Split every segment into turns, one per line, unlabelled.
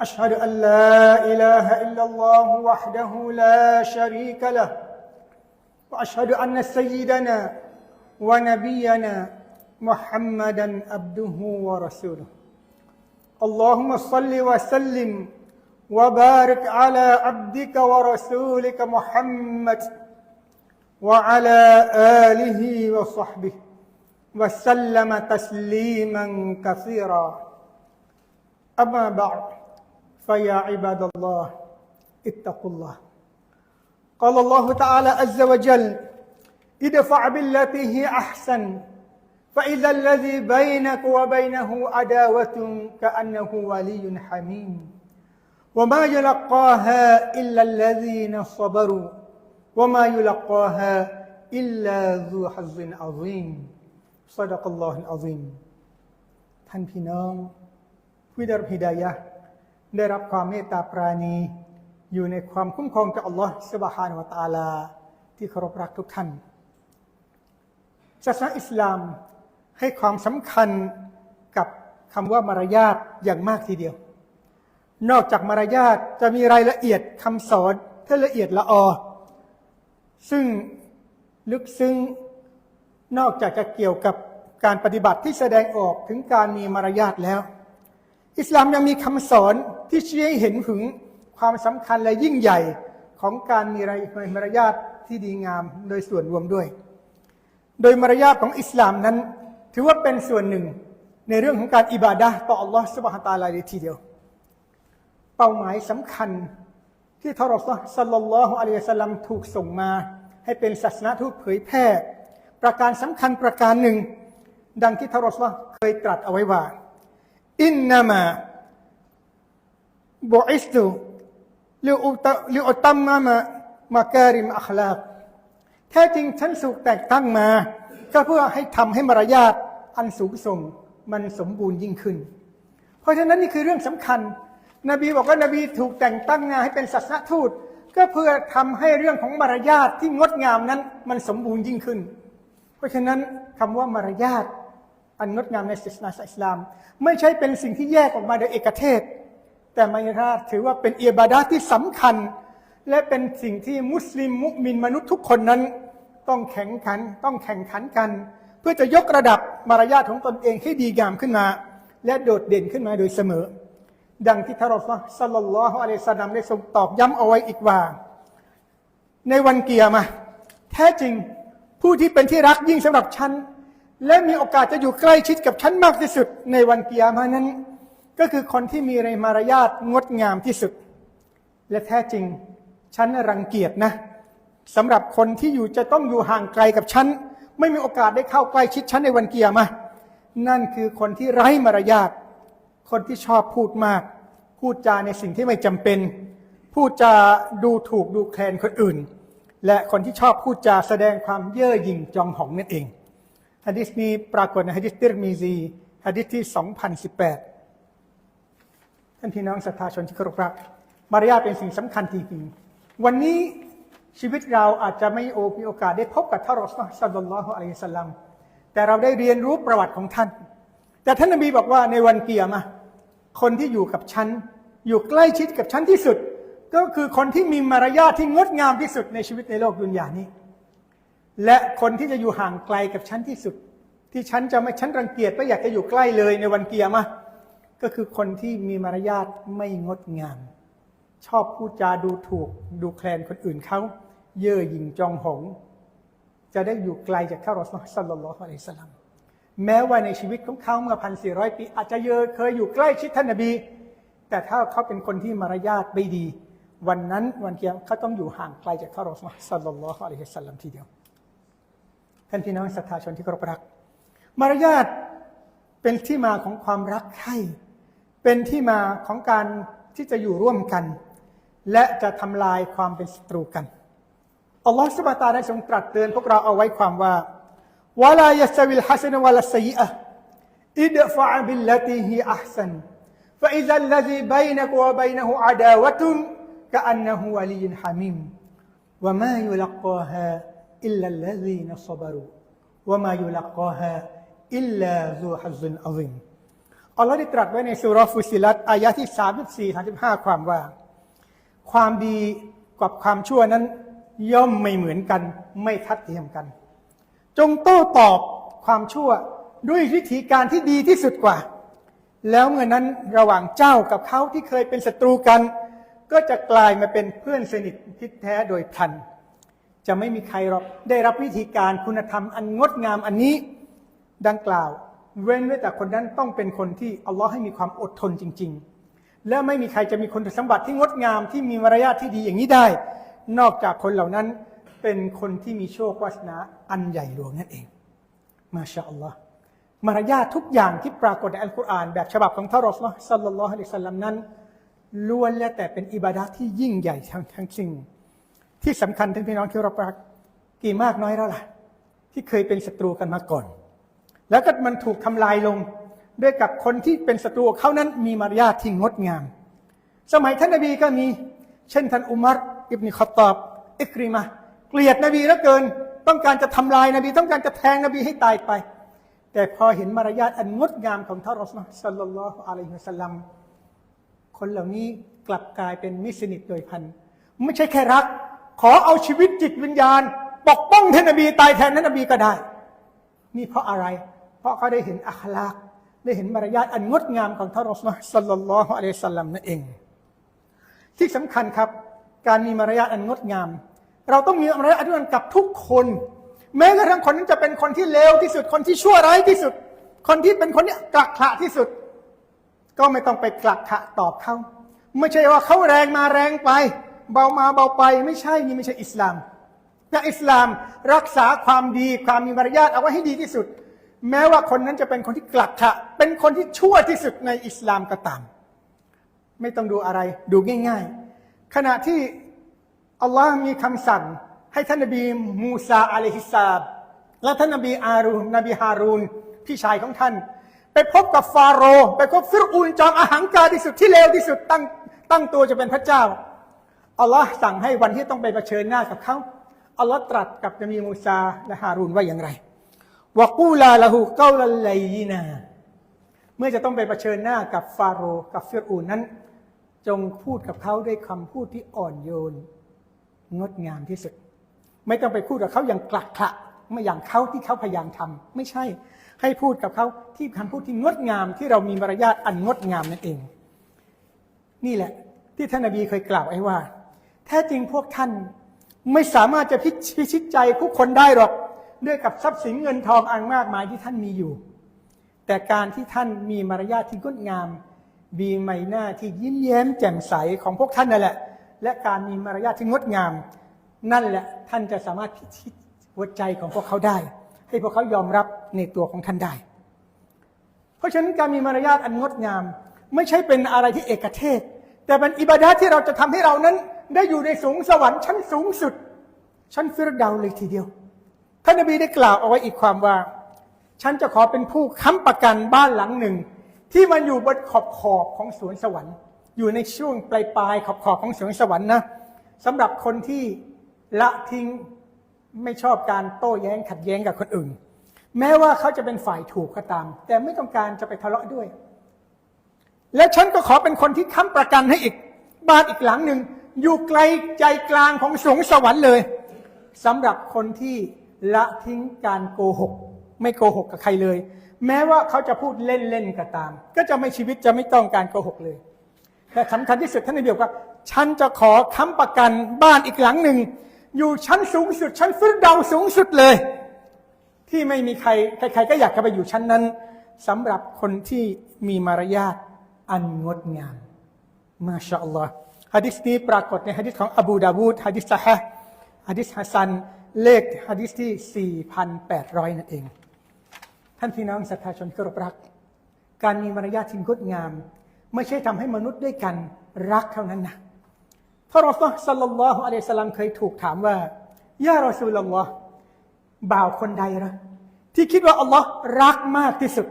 أشهد أن لا إله إلا الله وحده لا شريك له وأشهد أن سيدنا ونبينا محمدا عبده ورسوله. اللهم صل وسلم وبارك على عبدك ورسولك محمد وعلى آله وصحبه وسلم تسليما كثيرا. أما بعد فيا عباد الله اتقوا الله قال الله تعالى عز وجل ادفع بالتي هي أحسن فإذا الذي بينك وبينه عداوة كأنه ولي حميم وما يلقاها إلا الذين صبروا وما يلقاها إلا ذو حظ عظيم صدق الله العظيم ท่านพี่น้องผู้ได้รับฮิดายะห์ ได้รับความเมตตาปราณี อยู่ในความคุ้มครองจากอัลลอฮ์สุบฮานวะตาลา ที่เคารพรักทุกท่านศาสนาอิสลามให้ความสำคัญกับคำว่ามารยาทอย่างมากทีเดียว นอกจากมารยาทจะมีรายละเอียดคำสอนที่ละเอียดละออ ซึ่งลึกซึ้งนอกจากจะเกี่ยวกับการปฏิบัติที่แสดงออกถึงการมีมารยาทแล้ว อิสลามยังมีคำสอน ที่ชี้ให้เห็นถึงความสำคัญและยิ่งใหญ่ของการมีมารยาทที่ดีงามโดยส่วนรวมด้วย โดยมารยาทของอิสลามนั้น ถือว่าเป็นส่วนหนึ่งในเรื่องของการอิบาดะห์ต่ออัลลอฮฺสุบฮฺตาลาเลยทีเดียว เป้าหมายสำคัญที่ทารอสซัลลัลลอฮุอะลัยฮิสลัมถูกส่งมา ให้เป็นศาสนาทูตเผยแพร่ ประการสำคัญประการหนึ่ง ดังที่ทารอสเคยตรัสเอาไว้ว่า อินนามา บุอิสตุลิอุตลิอุตัมมามะมาการิมอัคลาบแท้จริงฉันสุกแต่งตั้งมา ก็เพื่อให้ทำให้มารยาทอันสูงส่งมันสมบูรณ์ยิ่งขึ้น เพราะฉะนั้นนี่คือเรื่องสำคัญ นบีบอกว่านบีถูกแต่งตั้งงานให้เป็นศาสนทูต ก็เพื่อทำให้เรื่องของมารยาทที่งดงามนั้น มันสมบูรณ์ยิ่งขึ้น เพราะฉะนั้นคำว่ามารยาทอันงดงามในศาสนาอิสลาม ไม่ใช่เป็นสิ่งที่แยกออกมาโดยเอกเทศ แต่มารยาทถือว่าเป็นเอิบาดาที่สำคัญ และเป็นสิ่งที่มุสลิมมุมินมนุษย์ทุกคนนั้น ต้องแข่งขันต้องแข่งขันกัน เพื่อจะยกระดับมารยาทของตนเองให้ดีงามขึ้นมา และโดดเด่นขึ้นมาโดยเสมอ ดังที่ทารอฟสัลลัลลอฮุอะลัยฮิสซาลลัมได้ทรงตอบย้ำเอาไว้อีกว่า ในวันเกียร์มาแท้จริงผู้ที่เป็นที่รักยิ่งสำหรับฉันและมีโอกาสจะอยู่ใกล้ชิดกับฉันมากที่สุดในวันเกียร์มานั้น ก็คือคนที่มีในมารยาทงดงามที่สุด และแท้จริง ฉันรังเกียจนะสำหรับคนที่อยู่จะต้องอยู่ห่างไกลกับฉัน ไม่มีโอกาสได้เข้าใกล้ชิดฉันในวันเกียร์มานั่นคือคนที่ไร้มารยาทคนที่ชอบพูดมาก พูดจาในสิ่งที่ไม่จำเป็น พูดจาดูถูกดูแคลนคนอื่น และคนที่ชอบพูดจาแสดงความเย่อหยิ่งจองหองนั่นเองฮะดิษนี้ปรากฏในฮะดิษติรมีซีฮะดิษที่ 2018านพี่น้องศรัทธาชนที่เคารพรักมารยาทเป็นสิ่งสำคัญจริงๆ วันนี้ชีวิตเราอาจจะไม่โอมีโอกาสได้พบกับท่านรอสซัลลัลลอฮุอะลัยฮิสลามแต่เราได้เรียนรู้ประวัติของท่าน แต่ท่านนบีบอกว่าในวันเกียร์มาคนที่อยู่กับฉัน อยู่ใกล้ชิดกับฉันที่สุด ก็คือคนที่มีมารยาทที่งดงามที่สุดในชีวิตในโลกดุนยานี้ และคนที่จะอยู่ห่างไกลกับฉันที่สุด ที่ฉันจะไม่ฉันรังเกียจไม่อยากจะอยู่ใกล้เลยในวันเกียร์มา ก็คือคนที่มีมารยาทไม่งดงาม ชอบพูดจาดูถูก ดูแคลนคนอื่นเขาเย่อหยิ่งจองหง จะได้อยู่ไกลจากข้ารอสซัลลัลลอฮุอะลัยสลามแม้ว่าในชีวิตของเขาเมื่อพันสี่ร้อยปี อาจจะเยอเคยอยู่ใกล้ชิดท่านนบี แต่ถ้าเขาเป็นคนที่มารยาทไม่ดี วันนั้นวันเกียรเขาต้องอยู่ห่างไกลจากข้ารอสซัลลัลลอฮุอะลัยฮิสลามทีเดียวท่านพี่น้องศรัทธาชนที่เคารพรัก มารยาทเป็นที่มาของความรักใคร่ เป็นที่มาของการที่จะอยู่ร่วมกัน และจะทำลายความเป็นศัตรูกัน อัลลอฮฺสุบะตาได้ทรงตรัสเตือนพวกเราเอาไว้ความว่าวะลายสวิลฮัสนวะลสัยอะอิดฟะบิลลติฮิอัพซัน فإذا الذي بينك وبينه عداوة كأنه ولي حميم وما يلقاها إلا الذين صبروا وما يلقاها إلا ذو حظ عظيم อัลลอฮ์ได้ตรัสไว้ในสุรฟุสิลัตอายะที่34 35ความว่า ความดีกับความชั่วนั้น ย่อมไม่เหมือนกัน ไม่ทัดเทียมกัน จงโต้ตอบความชั่วด้วยวิธีการที่ดีที่สุดกว่า แล้วเมื่อนั้นระหว่างเจ้ากับเขาที่เคยเป็นศัตรูกัน ก็จะกลายมาเป็นเพื่อนสนิททิดแท้โดยพลัน จะไม่มีใครหรอกได้รับวิธีการคุณธรรมอันงดงามอันนี้ ดังกล่าว เว้นไว้แต่คนนั้นต้องเป็นคนที่อัลลอฮ์ให้มีความอดทนจริง ๆ และไม่มีใครจะมีคุณสมบัติที่งดงามที่มีมารยาทที่ดีอย่างนี้ได้ นอกจากคนเหล่านั้นเป็นคนที่มีโชควาสนาอันใหญ่หลวงนั่นเอง มาชาอัลลอฮ์มารยาททุกอย่างที่ปรากฏในอัลกุรอานแบบฉบับของท่านรอสลล์สัลลัลลอฮุอะลัยฮิสลลัมนั้นล้วนแล้วแต่เป็นอิบาดะที่ยิ่งใหญ่ทั้งทั้งสิ้นที่สำคัญทั้งพี่น้องที่เรารักกี่มากน้อยแล้วล่ะ ที่เคยเป็นศัตรูกันมาก่อน แล้วก็มันถูกทำลายลง ด้วยกับคนที่เป็นศัตรูเขานั้นมีมารยาทที่งดงาม สมัยท่านนบีก็มี เช่นท่านอุมัรอิบนิขอตอบอิกริมะห์เกลียดนบีเหลือเกิน ต้องการจะทำลายนบี ต้องการจะแทงนบีให้ตายไป แต่พอเห็นมารยาทอันงดงามของท่านรอสลลสัลลัลลอฮุอะลัยฮิวะสัลลัมคนเหล่านี้กลับกลายเป็นมิสนิทโดยพัน ไม่ใช่แค่รัก ขอเอาชีวิตจิตวิญญาณ ปกป้องท่านนบีตายแทนท่านนบีก็ได้ นี่เพราะอะไร เพราะเขาได้เห็นอัคลากได้เห็นมารยาทอันงดงามของท่านรอสลลสัลลัลลอฮุอะลัยฮิสัลลัมนั่นเอง ที่สำคัญครับ การมีมารยาทอันงดงาม เราต้องมีมารยาทอันงดงามกับทุกคน แม้กระทั่งคนนั้นจะเป็นคนที่เลวที่สุด คนที่ชั่วร้ายที่สุด คนที่เป็นคนที่กลักขะที่สุด ก็ไม่ต้องไปกลักขะตอบเขาไม่ใช่ว่าเขาแรงมาแรงไป เบามาเบาไปไม่ใช่นี่ไม่ใช่อิสลามแต่อิสลามรักษาความดีความมีมารยาทเอาไว้ให้ดีที่สุด แม้ว่าคนนั้นจะเป็นคนที่กลักขะเป็นคนที่ชั่วที่สุดในอิสลามก็ตาม ไม่ต้องดูอะไร ดูง่าย ๆ ขณะที่อัลลอฮ์มีคำสั่ง ให้ท่านนบีมูซาอะลัยฮิสสลามและท่านนบีอารูนนบีฮารูนพี่ชายของท่าน ไปพบกับฟาโรห์ไปพบฟิรูนจอมอาหังการที่สุดที่เลวที่สุดตั้งตั้งตัวจะเป็นพระเจ้าอัลลอฮ์สั่งให้วันที่ต้องไปเผชิญหน้ากับเขาอัลลอฮ์ตรัสกับนบีมูซาและฮารูนว่าอย่างไร วกูลาละหูเกาละไลยีนา เมื่อจะต้องไปเผชิญหน้ากับฟาโรห์กับฟิรอูนนั้น จงพูดกับเขาด้วยคำพูดที่อ่อนโยน งดงามที่สุด ไม่ต้องไปพูดกับเขาอย่างกลักขะไม่อย่างเขาที่เขาพยายามทำไม่ใช่ ให้พูดกับเขาที่คำพูดที่งดงามที่เรามีมารยาทอันงดงามนั่นเอง นี่แหละ ที่ท่านนบีเคยกล่าวไว้ว่า แท้จริงพวกท่านไม่สามารถจะพิชิตใจผู้คนได้หรอก ด้วยกับทรัพย์สินเงินทองอันมากมายที่ท่านมีอยู่ แต่การที่ท่านมีมารยาทที่งดงาม มีใบหน้าที่ยิ้มแย้มแจ่มใสของพวกท่านนั่นแหละ และการมีมารยาทที่งดงาม นั่นแหละท่านจะสามารถพิชิตหัวใจของพวกเขาได้ ให้พวกเขายอมรับในตัวของท่านได้ เพราะฉะนั้นการมีมารยาทอันงดงาม ไม่ใช่เป็นอะไรที่เอกเทศ แต่เป็นอิบาดาที่เราจะทำให้เรานั้น ได้อยู่ในสูงสวรรค์ชั้นสูงสุด ชั้นฟิรดาวเลยทีเดียว ท่านนบีได้กล่าวเอาไว้อีกความว่า ฉันจะขอเป็นผู้ค้ำประกันบ้านหลังหนึ่ง ที่มันอยู่บนขอบขอบของสวนสวรรค์ อยู่ในช่วงปลายปลายขอบขอบของสวนสวรรค์นะสำหรับคนที่ละทิ้งไม่ชอบการโต้แย้งขัดแย้งกับคนอื่น แม้ว่าเขาจะเป็นฝ่ายถูกก็ตาม แต่ไม่ต้องการจะไปทะเลาะด้วย และฉันก็ขอเป็นคนที่ค้ำประกันให้อีกบ้านอีกหลังหนึ่งอยู่ไกลใจกลางของสวงสวรรค์เลยสำหรับคนที่ ละทิ้งการโกหก ไม่โกหกกับใครเลย แม้ว่าเขาจะพูดเล่นๆก็ตาม ก็จะไม่ชีวิตจะไม่ต้องการโกหกเลย แต่สำคัญที่สุดท่านนบีบอกว่า ฉันจะขอค้ำประกันบ้านอีกหลังหนึ่ง อยู่ชั้นสูงสุด ชั้นฟิรดาวสูงสุดเลย ที่ไม่มีใคร ใคร ๆ ก็อยากจะไปอยู่ชั้นนั้นสำหรับคนที่มีมารยาทอันงดงาม มาชาอัลลอฮ์ฮะดิษนี้ปรากฏในฮะดิษของอบูดาวูดฮะดิษซะฮะฮะดิษฮัสซัน เลขฮะดิษที่ 4,800 นั่นเอง ท่านพี่น้องศรัทธาชนที่เคารพรัก การมีมารยาทที่งดงาม ไม่ใช่ทำให้มนุษย์ด้วยกันรักเท่านั้นนะท่ารอซูลสัลลัลลอฮุอะลัยฮิสลลัมเคยถูกถามว่ายารอซูลลลอฮ์บ่าวคนใดละที่คิดว่าอัลลอฮ์รักมากที่สุด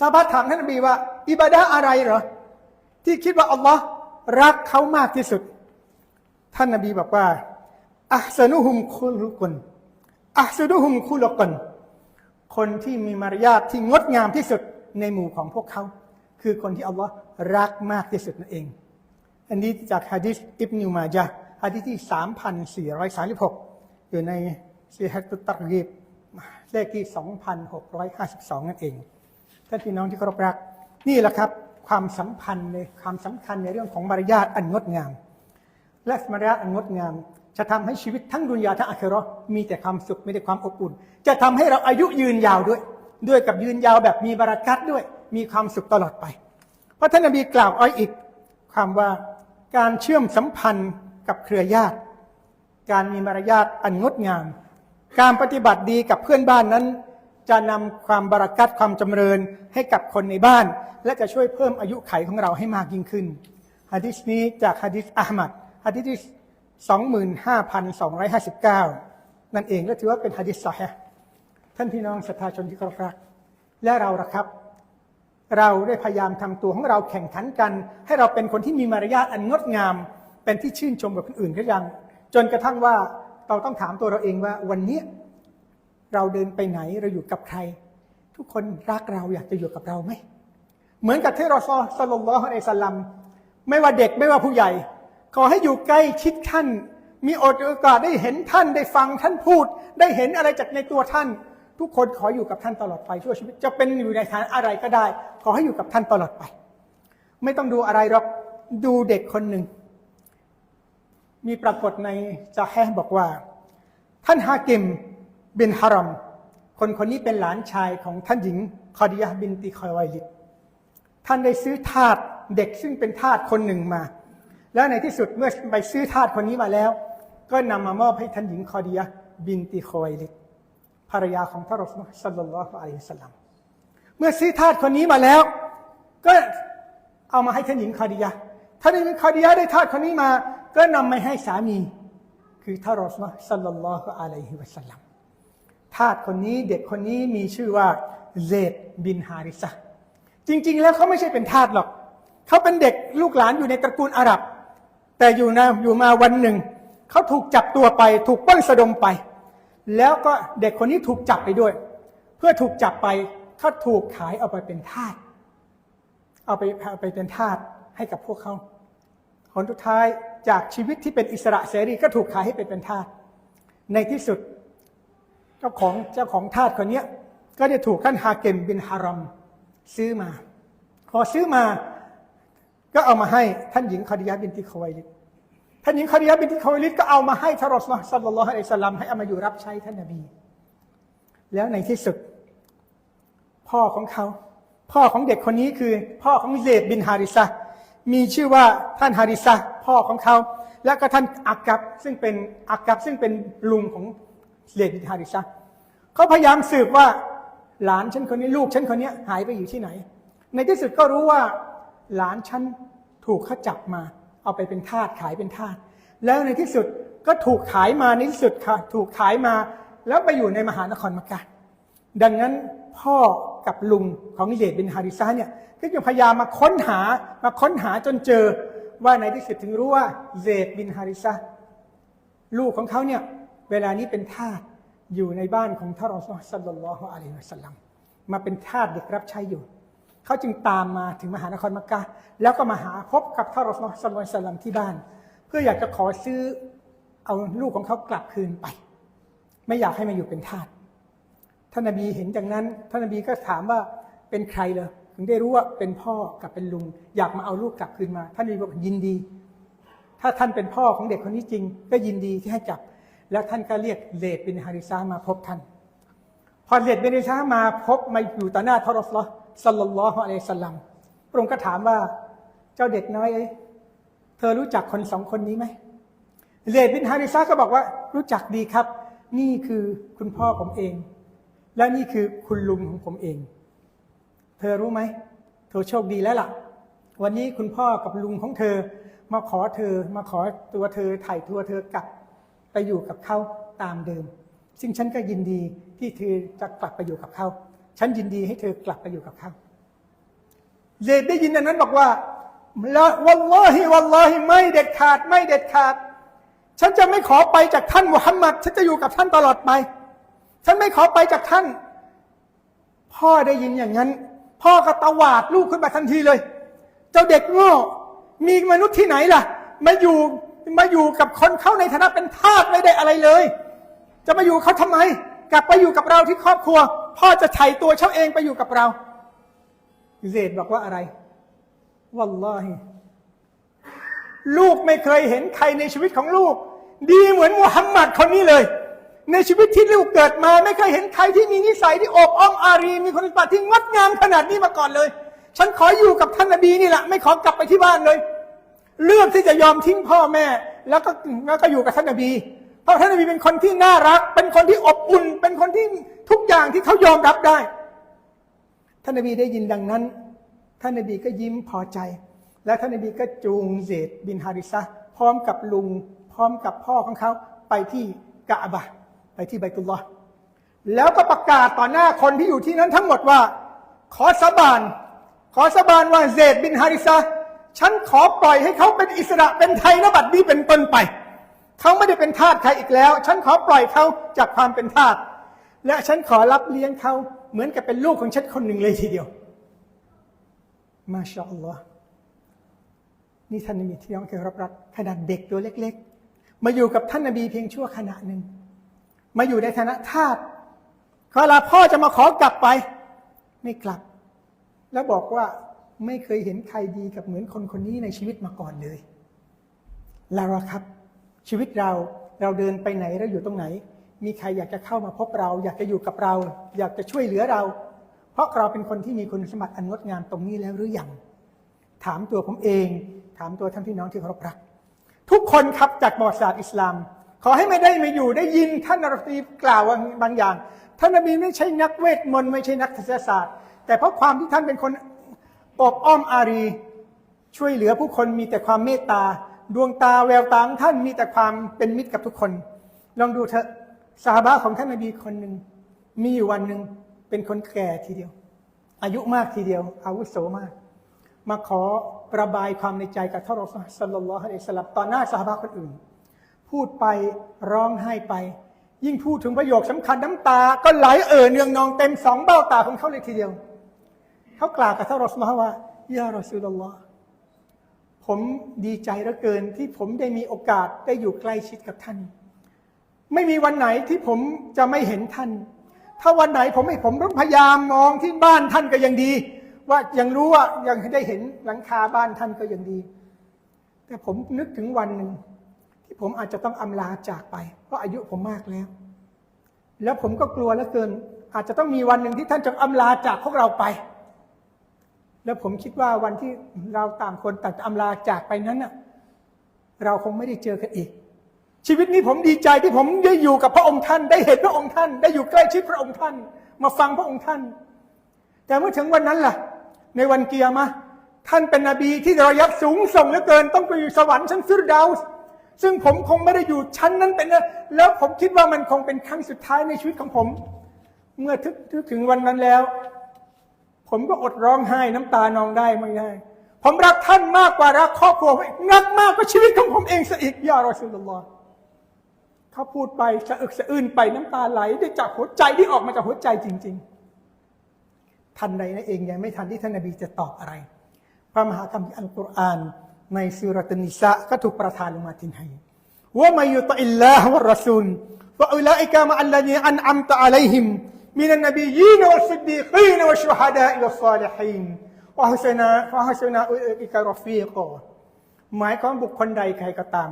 ซาบะถามท่านนบีว่า อิบาดะอะไรเหรอที่คิดว่าอัลลอฮ์รักเขามากที่สุด ท่านนบีบอกว่า อัพสนุฮุมคุลุกุนอัพสนุฮุมคุลกุนคนที่มีมารยาทที่งดงามที่สุดในหมู่ของพวกเขา คือคนที่อัลลอฮ์รักมากที่สุดนั่นเอง อันนี้จากฮะดิษอิบนุมาจาฮะดิษที่ 3,436 อยู่ในซีฮัตุตักรีบเลขที่ 2,652 นั่นเอง ท่านพี่น้องที่เคารพรัก นี่แหละครับความสัมพันธ์ในความสำคัญในเรื่องของมารยาทอันงดงาม และมารยาทอันงดงาม จะทำให้ชีวิตทั้งดุนยาทั้งอาคราะมีแต่ความสุขมีแต่ความอบอุ่น จะทำให้เราอายุยืนยาวด้วย ด้วยกับยืนยาวแบบมีบารักัตด้วย มีความสุขตลอดไป เพราะท่านนบีกล่าวอ้อยอีก ความว่าการเชื่อมสัมพันธ์กับเครือญาติ การมีมารยาทอันงดงาม การปฏิบัติดีกับเพื่อนบ้านนั้น จะนำความบารักัตความจำเริญให้กับคนในบ้าน และจะช่วยเพิ่มอายุไขของเราให้มากยิ่งขึ้นฮะดิษนี้จากฮะดิษอัลมัดฮะดิษ 25,259 นั่นเองและถือว่าเป็นฮะดิษซอฮีฮ์ท่านพี่น้องศรัทธาชนที่เคารพรัก และเราละครับ เราได้พยายามทำตัวของเราแข่งขันกัน ให้เราเป็นคนที่มีมารยาทอันงดงาม เป็นที่ชื่นชมกับคนอื่นก็ยัง จนกระทั่งว่าเราต้องถามตัวเราเองว่าวันนี้เราเดินไปไหนเราอยู่กับใคร ทุกคนรักเราอยากจะอยู่กับเราไหมเหมือนกับที่รอซอสลลลอฮุอะลัยฮิสสลัมไม่ว่าเด็กไม่ว่าผู้ใหญ่ ขอให้อยู่ใกล้ชิดท่าน มีโอกาสได้เห็นท่านได้ฟังท่านพูด ได้เห็นอะไรจากในตัวท่าน ทุกคนขออยู่กับท่านตลอดไปชั่วชีวิต จะเป็นอยู่ในฐานอะไรก็ได้ ขอให้อยู่กับท่านตลอดไป ไม่ต้องดูอะไรหรอกดูเด็กคนหนึ่ง มีปรากฏในซาแฮห์บอกว่า ท่านฮากิมบินฮารอมคนคนนี้เป็นหลานชายของท่านหญิงคอดียะห์บินติคอยไวลิดท่านได้ซื้อทาสเด็กซึ่งเป็นทาสคนหนึ่งมา แล้วในที่สุดเมื่อไปซื้อทาสคนนี้มาแล้ว ก็นำมามอบให้ท่านหญิงคอดียะบินติคอยไวลิดภรรยาของท่านรอสูลสัลลัลลอฮุอะลัยฮิวสัลลัมเมื่อซื้อทาสคนนี้มาแล้ว ก็เอามาให้ท่านหญิงคอดียะท่านหญิงคอดียะได้ทาสคนนี้มา ก็นำมาให้สามี คือท่านรอสูลสัลลัลลอฮุอะลัยฮิวะสัลลัมทาสคนนี้เด็กคนนี้มีชื่อว่าเซดบินฮาริซะจริง ๆ แล้วเขาไม่ใช่เป็นทาสหรอก เขาเป็นเด็กลูกหลานอยู่ในตระกูลอาหรับ แต่อยู่นะอยู่มาวันหนึ่ง เขาถูกจับตัวไป ถูกป้นสะดมไป แล้วก็เด็กคนนี้ถูกจับไปด้วย เพื่อถูกจับไปเขาถูกขายเอาไปเป็นทาสเอาไปเอาไปเป็นทาสให้กับพวกเขาผลสุดท้ายจากชีวิตที่เป็นอิสระเสรีก็ถูกขายให้ไปเป็นทาสในที่สุด เจ้าของเจ้าของทาสคนนี้ก็ได้ถูกท่านฮาเกมบินฮารอมซื้อมา พอซื้อมา ก็เอามาให้ท่านหญิงคาดิยะบินติคอยลิดท่านหญิงคาดิยะบินติคอยลิดก็เอามาให้ทารอสลลอฮ์สัลลัลลอฮุอะลัยสัลลัมให้เอามาอยู่รับใช้ท่านนบี แล้วในที่สุด พ่อของเขา พ่อของเด็กคนนี้คือ พ่อของเซดบินฮาริซะมีชื่อว่าท่านฮาริซะพ่อของเขา และก็ท่านอักกับ ซึ่งเป็นอักกับ ซึ่งเป็นลุงของเซดบินฮาริซะเขาพยายามสืบว่าหลานฉันคนนี้ลูกฉันคนนี้หายไปอยู่ที่ไหน ในที่สุดก็รู้ว่าหลานฉัน ถูกเขาจับมา เอาไปเป็นทาสขายเป็นทาสแล้วในที่สุดก็ถูกขายมาในที่สุดค่ะถูกขายมา แล้วไปอยู่ในมหานครมักกะดังนั้นพ่อกับลุงของเยดบินฮาริซาเนี่ยก็ยังพยายามมาค้นหามาค้นหาจนเจอว่าในที่สุดถึงรู้ว่าเยดบินฮาริซาลูกของเขาเนี่ยเวลานี้เป็นทาสอยู่ในบ้านของท่านรอซูลสัลลัลลอฮุอะลัยฮิวะสัลลัมมาเป็นทาสเด็กรับใช้อยู่ เขาจึงตามมาถึงมหานครมักกะแล้วก็มาหาพบกับท่านรอสลลัลลอฮุอะลัยฮิวะสัลลัมที่บ้าน เพื่ออยากจะขอซื้อเอาลูกของเขากลับคืนไป ไม่อยากให้มาอยู่เป็นทาสท่านนบีเห็นจากนั้นท่านนบีก็ถามว่าเป็นใครเลยถึงได้รู้ว่าเป็นพ่อกับเป็นลุง อยากมาเอาลูกกลับคืนมา ท่านนบีบอกยินดี ถ้าท่านเป็นพ่อของเด็กคนนี้จริง ก็ยินดีที่ให้จับ แล้วท่านก็เรียกเลดบินฮาริซามาพบท่าน พอเลดบินฮาริซามาพบมาอยู่ต่อหน้าทารอสลอ สัลลัลลอฮุอะลัยฮิสัลลัมพระองค์ก็ถามว่าเจ้าเด็กน้อยเอ้ยเธอรู้จักคนสองคนนี้ไหมเลดบินฮาริซาก็บอกว่ารู้จักดีครับ นี่คือคุณพ่อผมเอง และนี่คือคุณลุงของผมเอง เธอรู้ไหมเธอโชคดีแล้วล่ะ วันนี้คุณพ่อกับลุงของเธอ มาขอเธอมาขอตัวเธอถ่ายตัวเธอกลับไปอยู่กับเขาตามเดิม ซึ่งฉันก็ยินดีที่เธอจะกลับไปอยู่กับเขา ฉันยินดีให้เธอกลับไปอยู่กับเขาเยดได้ยินอันนั้นบอกว่าละวัลลอฮิวัลลอฮิไม่เด็ดขาดไม่เด็ดขาด ฉันจะไม่ขอไปจากท่านมุฮัมมัดฉันจะอยู่กับท่านตลอดไป ฉันไม่ขอไปจากท่าน พ่อได้ยินอย่างนั้น พ่อก็ตวาดลูกขึ้นมาทันทีเลย เจ้าเด็กโง่มีมนุษย์ที่ไหนล่ะ มาอยู่มาอยู่กับคนเข้าในฐานะเป็นทาสไม่ได้อะไรเลย จะมาอยู่เขาทำไม กลับไปอยู่กับเราที่ครอบครัว พ่อจะไถ่ตัวเช่าเองไปอยู่กับเราเซดบอกว่าอะไรวัลลอฮิลูกไม่เคยเห็นใครในชีวิตของลูก ดีเหมือนมุฮัมมัดคนนี้เลย ในชีวิตที่ลูกเกิดมา ไม่เคยเห็นใครที่มีนิสัยที่อบอ้อมอารี มีคุณสมบัติที่งดงามขนาดนี้มาก่อนเลย ฉันขออยู่กับท่านนบีนี่แหละไม่ขอกลับไปที่บ้านเลย เลือกที่จะยอมทิ้งพ่อแม่ แล้วก็แล้วก็อยู่กับท่านนบี เพราะท่านนบีเป็นคนที่น่ารัก เป็นคนที่อบอุ่น เป็นคนที่ทุกอย่างที่เขายอมรับได้ ท่านนบีได้ยินดังนั้น ท่านนบีก็ยิ้มพอใจ และท่านนบีก็จูงเซดบินฮาริซะพร้อมกับลุง พร้อมกับพ่อของเขาไปที่กะบะไปที่ไบตุลลอฮ์แล้วก็ประกาศต่อหน้าคนที่อยู่ที่นั้นทั้งหมดว่า ขอสาบาน ขอสาบานว่าเซดบินฮาริซะฉันขอปล่อยให้เขาเป็นอิสระเป็นไทยนบัดนี้เป็นต้นไป เขาไม่ได้เป็นทาสใครอีกแล้ว ฉันขอปล่อยเขาจากความเป็นทาสและฉันขอรับเลี้ยงเขาเหมือนกับเป็นลูกของฉันคนหนึ่งเลยทีเดียว มาชาอัลลอฮ์นี่ท่านนบีที่น้องเคยรับรักขนาดเด็กตัวเล็ก ๆ มาอยู่กับท่านนบีเพียงชั่วขณะหนึ่ง มาอยู่ในฐานะทาสเวลาพ่อจะมาขอกลับไป ไม่กลับ แล้วบอกว่าไม่เคยเห็นใครดีกับเหมือนคนคนนี้ในชีวิตมาก่อนเลยลาระครับ ชีวิตเราเราเดินไปไหนเราอยู่ตรงไหน มีใครอยากจะเข้ามาพบเรา อยากจะอยู่กับเรา อยากจะช่วยเหลือเรา เพราะเราเป็นคนที่มีคุณสมบัติอันงดงามตรงนี้แล้วหรือยังถามตัวผมเอง ถามตัวท่านพี่น้องที่เคารพรัก ทุกคนครับจากประวัติศาสตร์อิสลาม ขอให้ไม่ได้มาอยู่ได้ยินท่านนบีกล่าวบางอย่าง ท่านนบีไม่ใช่นักเวทมนต์ไม่ใช่นักศิลศาสตร์ แต่เพราะความที่ท่านเป็นคนอบอ้อมอารี ช่วยเหลือผู้คนมีแต่ความเมตตา ดวงตาแววตาของท่านมีแต่ความเป็นมิตรกับทุกคน ลองดูเถอะสาบะของท่านนบีคนหนึ่งมีอยู่วันหนึ่งเป็นคนแก่ทีเดียว อายุมากทีเดียว อาวุโสมาก มาขอระบายความในใจกับท่านรอสัลลัลลอฮุอะลัยฮิสลัมต่อหน้าสาบะคนอื่น พูดไปร้องไห้ไป ยิ่งพูดถึงประโยคสำคัญน้ำตา ก็ไหลเอ่อเนืองนองเต็มสองเบ้าตาของเขาเลยทีเดียว เขากล่าวกับท่านรอสูลว่า ยารอสูลลอฮ์ ผมดีใจเหลือเกินที่ผมได้มีโอกาสได้อยู่ใกล้ชิดกับท่าน ไม่มีวันไหนที่ผมจะไม่เห็นท่าน ถ้าวันไหนผมไม่ผมต้องพยายามมองที่บ้านท่านก็ยังดี ว่ายังรู้ว่ายังได้เห็นหลังคาบ้านท่านก็ยังดี แต่ผมนึกถึงวันหนึ่งที่ผมอาจจะต้องอำลาจากไป เพราะอายุผมมากแล้ว แล้วผมก็กลัวเหลือเกิน อาจจะต้องมีวันหนึ่งที่ท่านจะอำลาจากพวกเราไป แล้วผมคิดว่าวันที่เราต่างคนต่างอำลาจากไปนั้นน่ะเราคงไม่ได้เจอกันอีก ชีวิตนี้ผมดีใจที่ผมได้อยู่กับพระองค์ท่าน ได้เห็นพระองค์ท่าน ได้อยู่ใกล้ชิดพระองค์ท่าน มาฟังพระองค์ท่าน แต่เมื่อถึงวันนั้นล่ะ ในวันเกียร์มาท่านเป็นนบีที่รายับสูงส่งเหลือเกิน ต้องไปอยู่สวรรค์ชั้นฟิรดาวส์ซึ่งผมคงไม่ได้อยู่ชั้นนั้นเป็นแล้วผมคิดว่ามันคงเป็นครั้งสุดท้ายในชีวิตของผม เมื่อทึกทึกถึงวันนั้นแล้ว ผมก็อดร้องไห้น้ำตานองได้ไม่ได้ ผมรักท่านมากกว่ารักครอบครัวผมอีกรักมากกว่าชีวิตของผมเองซะอีกยารอสุลลอฮ์เขาพูดไปสะอึกสะอื้นไปน้ำตาไหลได้จากหัวใจที่ออกมาจากหัวใจจริง ๆ ทันใดนั่นเองยังไม่ทันที่ท่านนบีจะตอบอะไร พระมหาคัมภีร์อัลกุรอานในสุรตนิสะก็ถูกประทานลงมาทิ้งให้ว่ามายุตอิลลาฮ์วะรอซูลฟะอุลัยกะมะอัลลดีอันอัมตะอะลัยฮิม มินันนบียีนวัสซิดดีกีนวัชชุฮดาอิลซาลิฮีนวะฮุสนาฟะฮุสนาอุอิกรอฟีกอหมายของบุคคลใดใครก็ตาม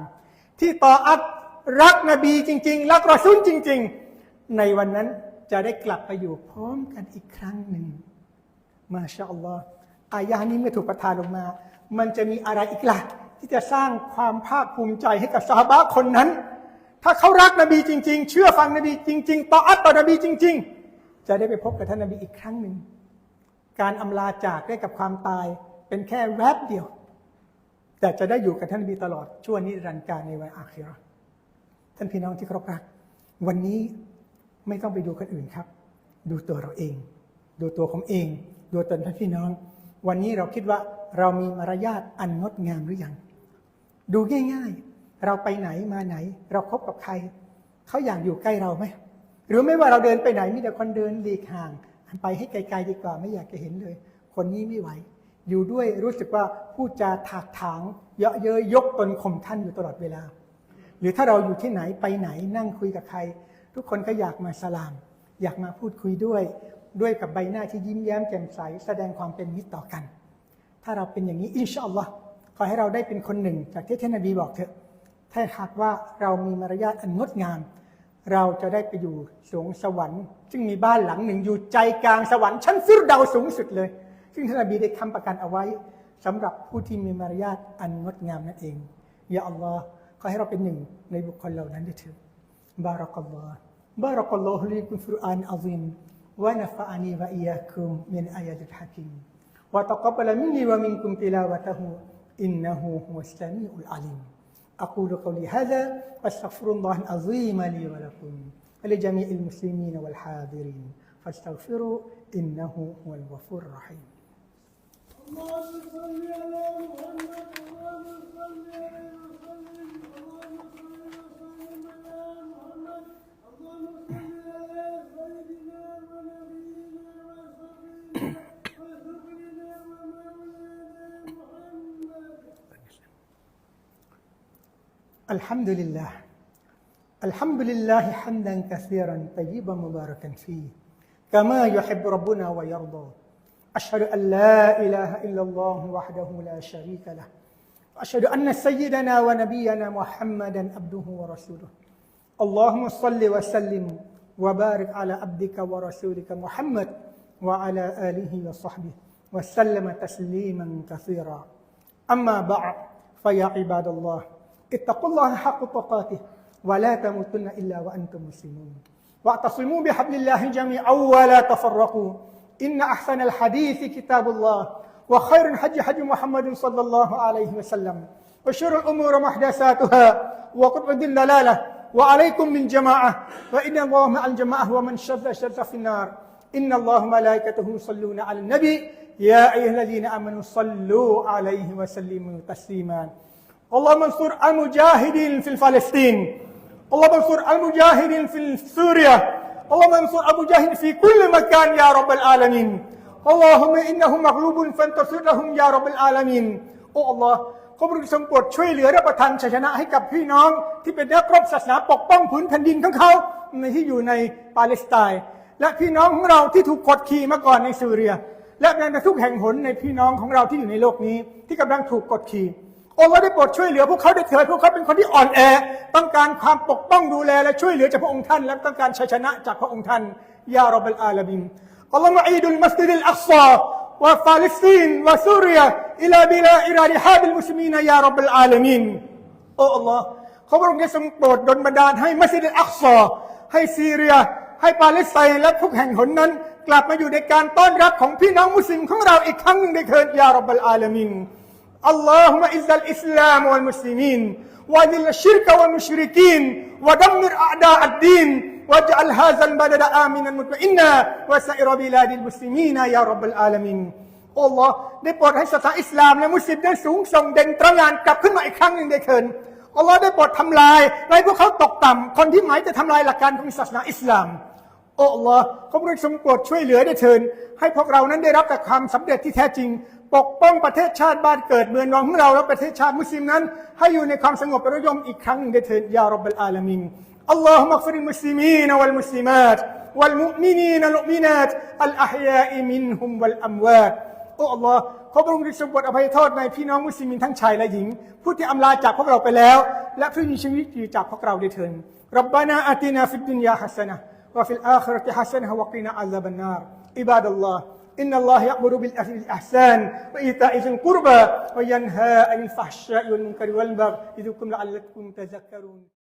ที่ต่ออัตรักนบีจริง ๆ รักรอซูลจริง ๆ ในวันนั้นจะได้กลับไปอยู่พร้อมกันอีกครั้งหนึ่ง มาชาอัลลอฮ์อายานี้เมื่อถูกประทานลงมา มันจะมีอะไรอีกล่ะที่จะสร้างความภาคภูมิใจให้กับซาบะคนนั้น ถ้าเขารักนบีจริง ๆ เชื่อฟังนบีจริง ๆ ต่ออัตต่อนบีจริง ๆ จะได้ไปพบกับท่านนบีอีกครั้งหนึ่ง การอำลาจากได้กับความตายเป็นแค่แวบเดียว แต่จะได้อยู่กับท่านนบีตลอดชั่วนิรันดร์การในวันอาคิราะห์ท่านพี่น้องที่เคารพรัก วันนี้ไม่ต้องไปดูคนอื่นครับ ดูตัวเราเอง ดูตัวผมเอง ดูตนท่านพี่น้อง วันนี้เราคิดว่าเรามีมารยาทอันงดงามหรือยัง ดูง่าย ๆ เราไปไหนมาไหน เราคบกับใคร เขาอยากอยู่ใกล้เราไหม หรือไม่ว่าเราเดินไปไหนมีแต่คนเดินหลีกห่างไปให้ไกลๆดีกว่าไม่อยากจะเห็นเลย คนนี้ไม่ไหว อยู่ด้วยรู้สึกว่าพูดจาถากถาง เยาะเย้ยยกตนข่มท่านอยู่ตลอดเวลา หรือถ้าเราอยู่ที่ไหนไปไหนนั่งคุยกับใคร ทุกคนก็อยากมาสลาม อยากมาพูดคุยด้วย ด้วยกับใบหน้าที่ยิ้มแย้มแจ่มใส แสดงความเป็นมิตรต่อกัน ถ้าเราเป็นอย่างนี้อินชาอัลลอฮ์ขอให้เราได้เป็นคนหนึ่ง จากที่ท่านนบีบอกเถอะถ้าหากว่าเรามีมารยาทอันงดงาม เราจะได้ไปอยู่สวงสวรรค์ ซึ่งมีบ้านหลังหนึ่งอยู่ใจกลางสวรรค์ชั้นฟิรเดาสูงสุดเลย ซึ่งท่านนบีได้คำประกันเอาไว้สำหรับผู้ที่มีมารยาทอันงดงามนั่นเองยาอัลลอฮ์ขอให้เราเป็นหนึ่งในบุคคลเหล่านั้นด้วยเถิดบารักัลลอฮ์บารักัลลอฮุลีกุมฟิรอานอัซิมวะนฟะอานีวะอียาคุมมินอายะติลฮะกิม وتقبل مني ومنكم تلاوته إنه هو السميع العليم أقول قولي هذا وأستغفر الله العظيم لي ولكم ولجميع المسلمين والحاضرين فاستغفروا إنه هو الغفور الرحيم.
اللهم صل على محمد اللهم صل عليه وسلم اللهم صل على محمد اللهم
الحمد لله الحمد لله حمدا كثيرا طيبا مباركا فيه كما يحب ربنا ويرضى. أشهد أن لا إله إلا الله وحده لا شريك له. وأشهد أن سيدنا ونبينا محمدا عبده ورسوله. اللهم صل وسلم وبارك على عبدك ورسولك محمد وعلى آله وصحبه وسلم تسليما كثيرا. أما بعد فيا عباد الله اتقوا الله حق تقاته ولا تموتن إلا وأنتم مسلمون. واعتصموا بحبل الله جميعا ولا تفرقوا. إن أحسن الحديث كتاب الله وخير الحج حج محمد صلى الله عليه وسلم. وشر الأمور محدثاتها وقطع الدلالة. وعليكم من جماعة فإن الله مع الجماعة ومن شد شد في النار. إن الله ملائكته يصلون على النبي. يا أيها الذين آمنوا صلوا عليه وسلموا تسليما. اللهم انصر المجاهدين في فلسطين اللهم انصر المجاهدين في سوريا اللهم انصر المجاهدين في كل مكان يا رب العالمين اللهم انهم مغلوب فانتصر لهم يا رب العالمين โอ้ Allah ขอพระองค์ทรงโปรดช่วยเหลือและประทานชัยชนะให้กับพี่น้อง ที่เป็นนักรบศาสนาปกป้องผืนแผ่นดินของเขาในที่อยู่ในปาเลสไตน์และพี่น้องของเราที่ถูกกดขี่มาก่อนในซีเรีย และในทุกแห่งหนในพี่น้องของเราที่อยู่ในโลกนี้ ที่กำลังถูกกดขี่โ อ้เราได้โปรดช่วยเหลือพวกเขาได้เถิดพวกเขาเป็นคนที่อ่อนแอ ต้องการความปกป้องดูแลและช่วยเหลือจากพระองค์ท่าน และต้องการชัยชนะจากพระองค์ท่านยารับอัลอาลามินอัลลอฮฺมะอีดุลมัสยิดอัลอักซา وفلسطين وسوريا إلى بلاد إلى رحاب المسلمين يا رب العالمين โอ้ Allah เขาพระองค์ได้ทรงโปรดดลบันดาลให้มัสยิดอัลอักซอให้ซีเรีย ให้ปาเลสไตน์และทุกแห่งหนนั้น กลับมาอยู่ในการต้อนรับของพี่น้องมุสลิมของเราอีกครั้งหนึ่งได้เถิดยารับอัลอาลามิน اللهم اعز الاسلام والمسلمين واذل الشرك والمشركين ودمر اعداء الدين واجعل هذا البلد امنا مطمئنا وسائر بلاد المسلمين يا رب العالمين โอ้ Allah ได้โปรดให้ศาสนาอิสลามและมุสลิมได้สูงส่งเด่นตระหง่านกลับขึ้นมาอีกครั้งหนึ่งได้เถิดอัลลอฮ์ได้โปรดทำลายให้พวกเขาตกต่ำคนที่หมายจะทำลายหลักการของศาสนาอิสลาม โอ้ Allah ขอพระองค์ทรงโปรดช่วยเหลือได้เถิดให้พวกเรานั้นได้รับแต่ความสำเร็จที่แท้จริง ปกป้องประเทศชาติบ้านเกิดเมืองนอนของเราและประเทศชาติมุสลิมนั้น ให้อยู่ในความสงบประยมอีกครั้งหนึ่งได้เถิดยารับบลอาลามิน اللهم اغفر المسلمين والمسلمات والمؤمنين والمؤمنات الأحياء منهم والأموات โอ้ Allah ขอพระองค์ทรงโปรดอภัยโทษในพี่น้องมุสลิมทั้งชายและหญิง ผู้ที่อำลาจากพวกเราไปแล้ว และผู้มีชีวิตอยู่จากพวกเราได้เถิดรับบานาอาตินาฟิดดุนยาฮัสนะวะฟิลอาคิรติฮัสนะวะกีนาอัลลาบันนารอิบาดัลลอฮ์ إن الله يأمر بالإحسان وإيتاء ذي القربى وينهى عن الفحشاء والمنكر والبغي يذكركم لعلكم تذكرون.